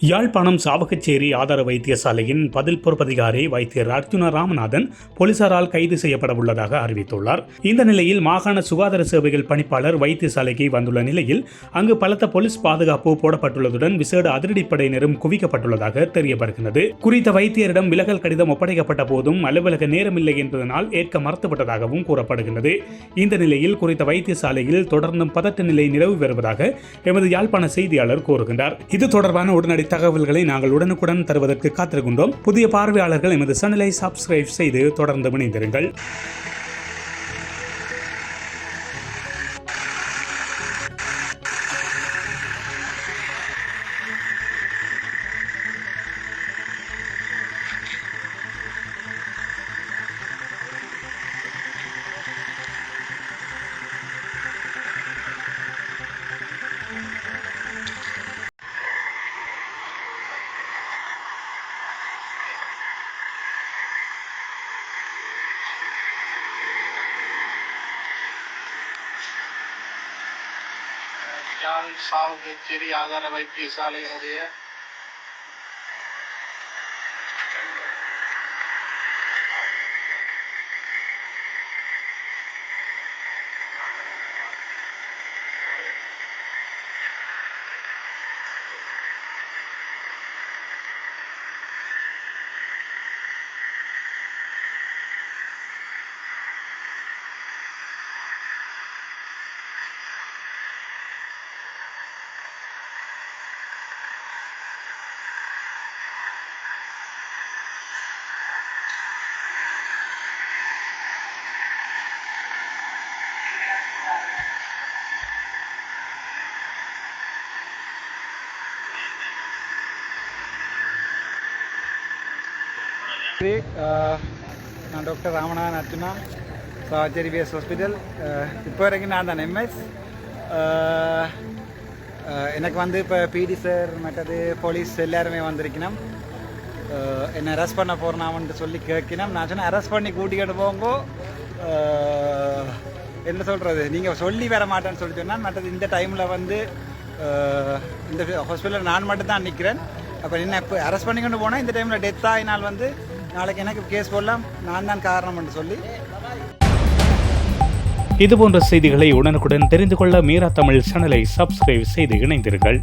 யாழ்ப்பாணம் சாவகச்சேரி ஆதார வைத்தியசாலையின் பதில் பொறுப்பதிகாரி வைத்தியர் அர்ஜுன ராமநாதன் போலீசாரால் கைது செய்யப்பட உள்ளதாக அறிவித்துள்ளார். இந்த நிலையில் மாகாண சுகாதார சேவைகள் பணிப்பாளர் வைத்தியசாலைக்கு வந்துள்ள நிலையில் அங்கு பலத்த போலீஸ் பாதுகாப்பு போடப்பட்டுள்ளதுடன் விசேட அதிரடிப்படையினரும் குவிக்கப்பட்டுள்ளதாக தெரிய வருகிறது குறித்த வைத்தியரிடம் விலகல் கடிதம் ஒப்படைக்கப்பட்ட போதும் அலுவலக நேரமில்லை என்பதனால் ஏற்க மறுத்துவிட்டதாகவும் கூறப்படுகிறது இந்த நிலையில் குறித்த வைத்தியசாலையில் தொடர்ந்தும் பதட்ட நிலை நிலவி வருவதாக எமது யாழ்ப்பாண செய்தியாளர் கூறுகின்றார். இது தொடர்பான உடனடி தகவல்களை நாங்கள் உடனுக்குடன் தருவதற்கு காத்திருக்கின்றோம். புதிய பார்வையாளர்கள் எமது சேனலை சப்ஸ்கிரைப் செய்து தொடர்ந்து இணைந்திருங்கள். யாழ் சாவு கச்சேரி ஆதார வைத்தியசாலையினுடைய Uh, நான் doctor Ramanathan Arjuna Chavakachcheri BS hospital இப்போ வரைக்கும் நான் தான் எம்எஸ் uh, uh, எனக்கு வந்து இப்போ பிடி சார் மற்றது போலீஸ் எல்லாருமே வந்திருக்கணும். என்னை அரெஸ்ட் பண்ண போகிறனாமன்ட்டு சொல்லி கேட்கணும். நான் சொன்னேன் அரெஸ்ட் பண்ணி கூட்டிக்கிட்டு போங்கோ. என்ன சொல்கிறது நீங்கள் சொல்லி வர மாட்டேன்னு சொல்லி சொன்னால் மற்றது இந்த டைமில் வந்து இந்த ஹாஸ்பிட்டலில் நான் மட்டும் தான் நிற்கிறேன் அப்போ என்ன இப்போ அரெஸ்ட் பண்ணி கொண்டு போனால் இந்த டைமில் டெத் ஆகினால் வந்து நாளைக்கு எனக்கு கேஸ் போடலாம். நான் தான் காரணம் என்று சொல்லி. இதுபோன்ற செய்திகளை உடனுக்குடன் தெரிந்து கொள்ள மீரா தமிழ் சேனலை சப்ஸ்கிரைப் செய்து இணைந்தீர்கள்